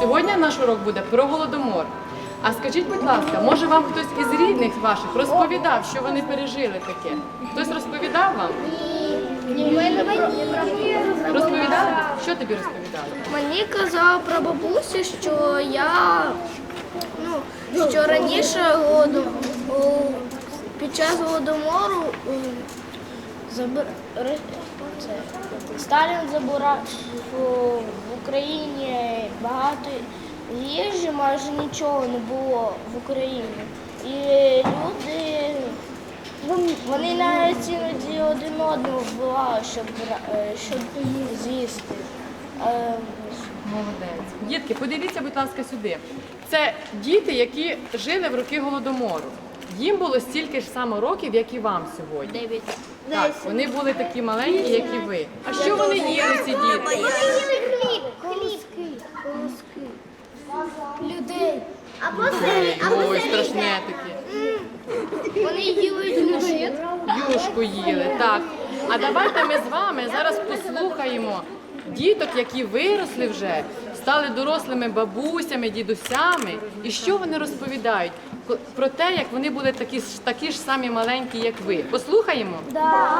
сьогодні наш урок буде про голодомор. А скажіть, будь ласка, може вам хтось із рідних ваших розповідав, що вони пережили таке? Хтось розповідав вам? Розповідали? Що тобі розповідали? Мені казала про бабусю, що я ну, що раніше голоду, під час голодомору забир... Сталін забирав в Україні багато їжі, майже нічого не було в Україні. І люди вони навіть іноді один одного вбивали, щоб, е, щоб з'їсти. Е, Молодець. Дітки, подивіться, будь ласка, сюди. Це діти, які жили в роки голодомору. Їм було стільки ж само років, як і вам сьогодні. Дев'ять. Так, вони були такі маленькі, як і ви. А що вони їли, ці діти? Хліб, хліб, колоски, людей. Або Ой, страшне таке. Вони їли людей. Юшку їли. Так. А давайте ми з вами зараз послухаємо діток, які виросли вже, стали дорослими бабусями, дідусями. І що вони розповідають про те, як вони були такі, ж- такі ж самі маленькі, як ви. Послухаємо?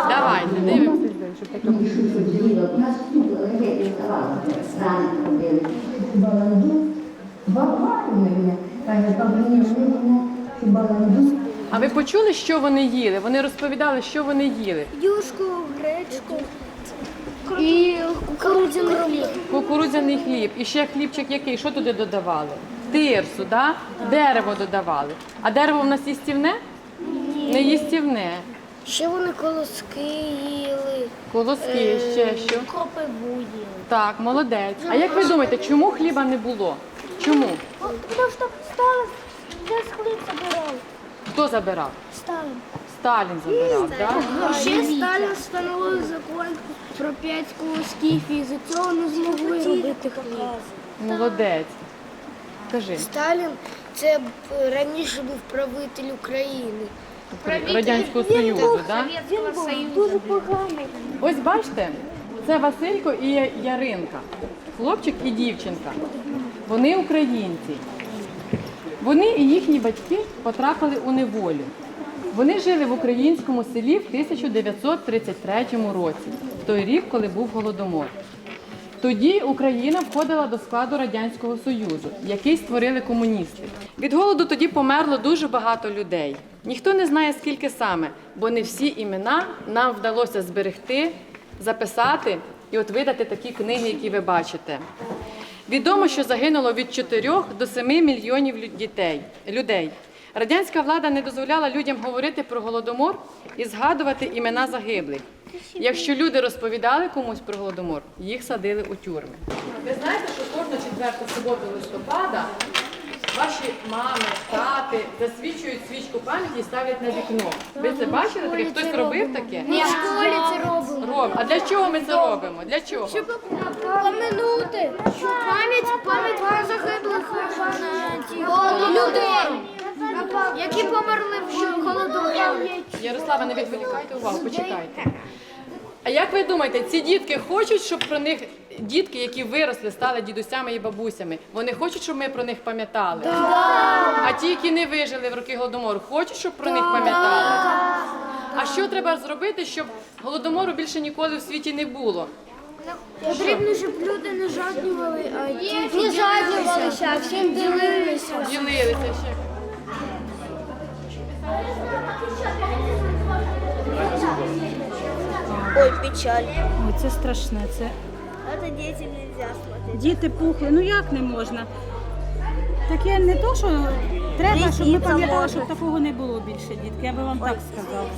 Давайте, дивимося. щоб каже, бабуня, цю. А ви почули, що вони їли? Вони розповідали, що вони їли. Юшку, гречку і кукурудзяний хліб. Кукурудзяний хліб. І ще хлібчик який? Що туди додавали? Тирсу, да? дерево додавали. А дерево в нас їстівне? Не їстівне. Ще вони колоски їли. Колоски, ще що? Кропиву їли. Так, молодець. А як ви думаєте, чому хліба не було? Чому? Тому що Сталин весь хліб забирав. Хто забирав? Сталин. Сталін забирав, так? Ще Сталін встановив закон про п'ять колосків і за цього не змогли робити хліб. Молодець. Кажи, Сталін це раніше був правитель України. Радянського Союзу, так? Дуже поганий. Ось бачите, це Василько і Яринка, хлопчик і дівчинка. Вони українці. Вони і їхні батьки потрапили у неволю. Вони жили в українському селі в 1933 році, в той рік, коли був голодомор. Тоді Україна входила до складу Радянського Союзу, який створили комуністи. Від голоду тоді померло дуже багато людей. Ніхто не знає, скільки саме, бо не всі імена нам вдалося зберегти, записати і от видати такі книги, які ви бачите. Відомо, що загинуло від 4 до 7 мільйонів дітей, людей. Радянська влада не дозволяла людям говорити про голодомор і згадувати імена загиблих. Якщо люди розповідали комусь про голодомор, їх садили у тюрми. Ви знаєте, що кожну четверту суботу листопада ваші мами, тати засвічують свічку пам'яті і ставлять на вікно. Ви це бачили? Таке? Хтось робив таке? Ми в школі це робимо. Роб. А для чого ми це робимо? Для чого? Поминути. Пам'ять, пам'ять про загиблих людей, які померли в голодоморі. Ярослава, не відволікайте увагу, почекайте. А як ви думаєте, ці дітки хочуть, щоб про них дітки, які виросли, стали дідусями і бабусями, вони хочуть, щоб ми про них пам'ятали? А ті, які не вижили в роки голодомору, хочуть, щоб про них пам'ятали? А що треба зробити, щоб голодомору більше ніколи в світі не було? Потрібно, щоб люди не жаднювали, а тільки не жаднювалися, а всім ділилися. Ділилися ще. Ой, печаль. Ой, це страшне. Це Це дітям нельзя смотрети. діти пухли. Ну як не можна? Таке не то, що треба, щоб ми пам'ятали, щоб такого не було більше, дітки. Я би вам так сказала.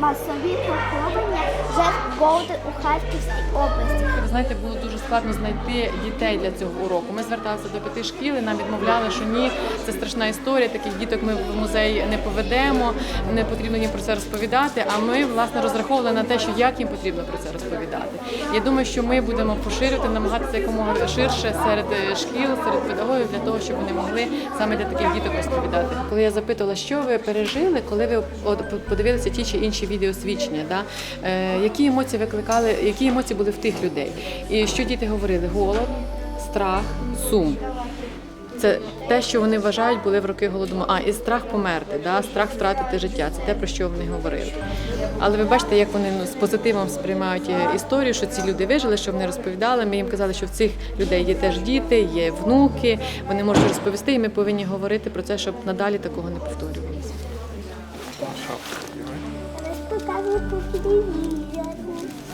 Масові поховання жертв голоду у Харківській області. Ви знаєте, було дуже складно знайти дітей для цього уроку. Ми зверталися до п'яти шкіл, і нам відмовляли, що ні, це страшна історія. Таких діток ми в музей не поведемо, не потрібно їм про це розповідати. А ми власне розраховували на те, що як їм потрібно про це розповідати. Я думаю, що ми будемо поширювати, намагатися якомога ширше серед е, шкіл, серед педагогів для того, щоб вони могли саме для таких діток розповідати. Коли я запитувала, що ви пережили, коли ви подивилися ті чи інші відеосвідчення, да? е, які емоції викликали, які емоції були в тих людей. І що діти говорили? Голод, страх, сум. Це те, що вони вважають, були в роки голодомору. А, і страх померти, да? страх втратити життя. Це те, про що вони говорили. Але ви бачите, як вони ну, з позитивом сприймають е, історію, що ці люди вижили, що вони розповідали. Ми їм казали, що в цих людей є теж діти, є внуки, вони можуть розповісти, і ми повинні говорити про це, щоб надалі такого не повторювалося. causa do puff do milho.